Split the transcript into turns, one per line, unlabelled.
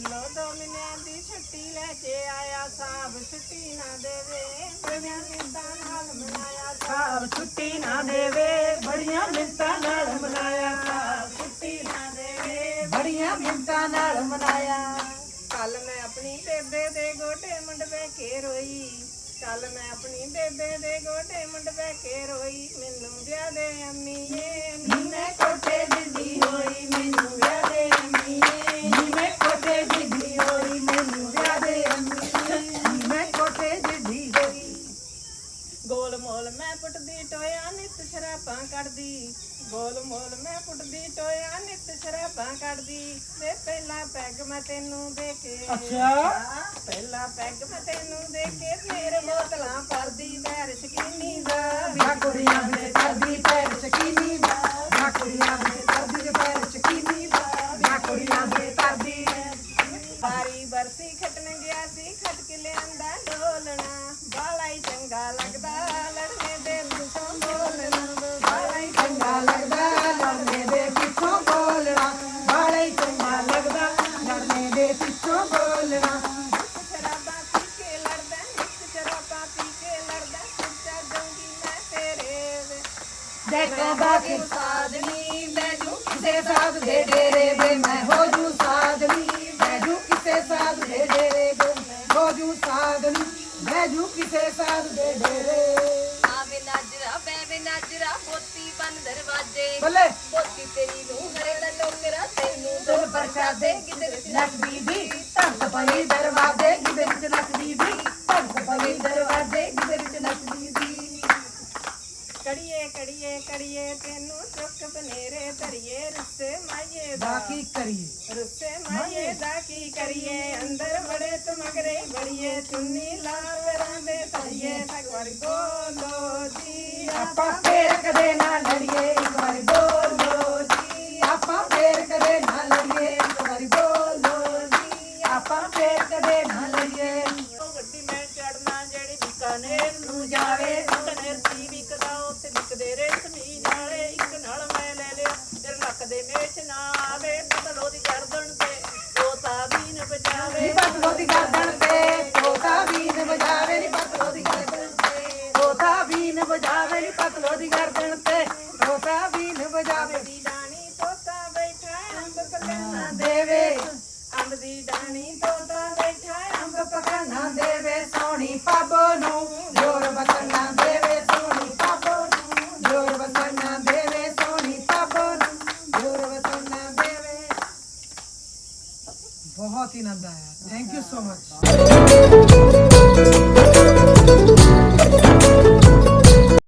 ਮੈਂ ਬਿੱਲੋ ਦੋ ਛੁੱਟੀ ਲੈ ਕੇ ਆਇਆ ਸਾਬ ਛੁੱਟੀ ਨਾ ਦੇਵੇ ਬੜੀਆਂ ਮਿੰਤਾਂ ਨਾਲ ਮਨਾਇਆ ਸਾਬ। ਛੁੱਟੀ ਨਾ ਦੇਵੇ ਬੜੀਆਂ ਮਿੰਤਾਂ ਨਾਲ ਮਨਾਇਆ ਸਾਬ। ਛੁੱਟੀ ਨਾ ਦੇਵੇ
ਬੜੀਆਂ ਮਿੰਟਾਂ ਨਾਲ ਮਨਾਇਆ।
ਕੱਲ ਮੈਂ ਆਪਣੀ ਬੇਬੇ ਦੇ ਗੋਟੇ ਮੁੰਡਵੇ ਕੇ ਰੋਈ। ਕੱਲ ਮੈਂ ਆਪਣੀ ਬੇਬੇ ਦੇ ਗੋਟੇ ਮੁੰਡਵੇ ਕੇ ਰੋਈ। ਮੈਨੂੰ ਵਿਆਹ ਦੇ ਅੰਮੀਏ ਨੀ ਮੈਂ ਕੋਟੇ ਜਿੱਦੀ ਹੋਈ ਮੈਨੂੰ ਵਿਆਹ ਦੇ ਅੰਮੀਏ
ਨੀ ਮੈਂ ਕੋਟੇ ਜਿੱਡੀ ਹੋਈ ਮੈਨੂੰ ਵਿਆਹ ਦੇ ਅੰਮੀ ਨੀ ਮੈਂ ਕੋਟੇ ਜਿੱਡੀ ਹੋਈ
ਗੋਲ ਪੁੱਟਦੀ ਟੋਇਆ ਨਿੱਤ ਸ਼ਰਾਬਾਂ ਕੱਢਦੀ। ਗੋਲ ਮੋਲ ਮੈਂ ਪੁੱਟਦੀ ਟੋਇਆ ਨਿੱਤ ਸ਼ਰਾਬਾਂ ਕੱਢਦੀ। ਵੇ ਪਹਿਲਾ ਪੈਗ ਮੈਂ ਤੈਨੂੰ ਦੇ ਕੇ
ਅੱਛਾ।
ਪਹਿਲਾ ਪੈਗ ਮੈਂ ਤੈਨੂੰ ਦੇ ਕੇ ਫੇਰ ਬੋਤਲਾਂ ਭਰਦੀ ਬੈਰ ਸ਼ਕੀਨੀ ਦਾ
ਵਿਆਹ ਕੁੜੀਆਂ ਵਿੱਚ ਕਰਦੀ ਪੈਰ ਸ਼ਕੀਨੀ ਦਾ। ਵਿਆਹ ਕੁੜੀਆਂ ਵਿੱਚ ਕਰਦੀ ਪੈਰ ਸ਼ਕੀਨੀ ਦਾ। ਵਿਆਹ ਕੁੜੀਆਂ ਵਿੱਚ ਕਰਦੀ
ਬਾਰੀ ਬਰਸੀ ਖਟਣ ਗਿਆ ਸੀ ਖਟ ਕੇ ਲਿਆਂਦਾ ਢੋਲਣਾ ਬਾਲਾ ਹੀ ਚੰਗਾ ਲੱਗਦਾ
ਦੇਖਾਂ ਬਾਕੀ ਸਾਧਨੀ ਮੈਂ ਜੂ ਕਿਸੇ ਸਾਧ ਦੇ ਡੇਰੇ ਵੇ ਮੈਂ ਹੋ ਜੂ ਸਾਧਨੀ ਮੈਂ ਜੂ ਕਿਸੇ ਸਾਧ ਦੇ ਡੇਰੇ ਵੇ ਮੈਂ ਹੋ ਜੂ ਸਾਧਨੀ ਮੈਂ ਜੂ ਕਿਸੇ ਸਾਧ ਦੇ ਡੇਰੇ।
ਆਵੇ ਨਾਜਰਾ ਬੈਵੇ ਨਾਜਰਾ ਪੋਤੀ ਬਨ ਦਰਵਾਜੇ।
ਬੱਲੇ।
ਪੋਤੀ ਤੇਰੀ ਨੂੰ ਘਰੇ ਦਾ ਟੋਕਰਾ ਤੈਨੂੰ ਦੋ
ਦਿਲ ਪਰਸ਼ਾਦੇ ਨੱਚਦੀ ਦੀ ਧੰਕ ਪਈ ਦਰਵਾਜ਼ੇ ਗਿੱਧੇ ਵਿੱਚ ਨੱਚਦੀ ਦੀ ਧੰਕ ਪਈ ਦਰਵਾਜ਼ੇ ਗਿੱਧੇ ਵਿੱਚ ਨੱਚਦੀ ਦੀ
ਕੜੀਏ ਕੜੀਏ ਕੜੀਏ ਤੈਨੂੰ ਚੁੱਕ ਬਨੇਰੇ ਧਰੀਏ ਰੁੱਸੇ ਮਾਈਏ ਦਾ।
ਬਾਕੀ ਕਰੀਏ?
ਰੁੱਸੇ ਮਾਈਏ ਦਾ ਕੀ ਕਰੀਏ? ਅੰਦਰ ਬੜੇ ਤੁਮਗਰੇ ਬੜੀਏ ਚੁੰਨੀ ਲਾਵਰਾਂ ਦੇ ਧਰੀਏ। ਸਗਵਾਰੀ ਬੋਲੋ ਜੀ
ਆਪਾਂ ਫੇਰ ਕਦੇ ਨਾ ਲੜੀਏ ਇੱਕ ਵਾਰੀ ਬੋਲੋ ਜੀ ਆਪਾਂ ਫੇਰ ਕਦੇ ਨਾ ਲੜੀਏ ਇੱਕ ਵਾਰੀ ਬੋਲੋ ਜੀ ਆਪਾਂ ਫੇਰ ਕਦੇ ਨਾ ਲੜੀਏ
ਉਹ ਗੱਡੀ ਮੈਂ ਚੜਨਾ ਜਿਹੜੀ ਬੀਕਾਨੇਰ ਨੂੰ ਜਾਵੇ ਬੀਕਾਨੇਰ ਦੀ ਵਿਕਦਾ ਉੱਥੇ ਵਿਕਦੇ ਰੇਸ਼ਮੀ ਨਾਲੇ ਇੱਕ ਨਾਲ ਮੈਂ ਲੈ ਲਿਆ ਤੇਰੇ ਲੱਕ ਦੇ ਮੇਚ ਨਾ ਆਵੇ ਪਤਲੋ ਦੀ ਗਰਦਨ ਤੇ ਤੋਤਾ ਵੀ ਨ ਬਚਾਵੇ
ਨੀ ਪਤਲੋ ਦੀ ਗਰਦਨ ਤੇ ਤੋਤਾ ਵੀਨ ਵਜਾਵੇ ਨੀ ਪਤਲੋ ਦੀ ਗਰਦਨ ਤੇ ਤੋਤਾ ਵੀਨ ਵਜਾਵੇ ਨੀ ਪਤਲੋ ਦੀ ਗਰਦਨ ਤੇ ਤੋਤਾ ਵੀਨ ਵਜਾਵੇ
ਦੀ ਡਾਣੀ ਤੋਤਾ ਬੈਠਾ ਅੰਬ ਪਕਾਨਾ
ਦੇਵੇ।
ਅੰਬ ਦੀ ਡਾਣੀ
स्वाती नंदा है थैंक यू सो मच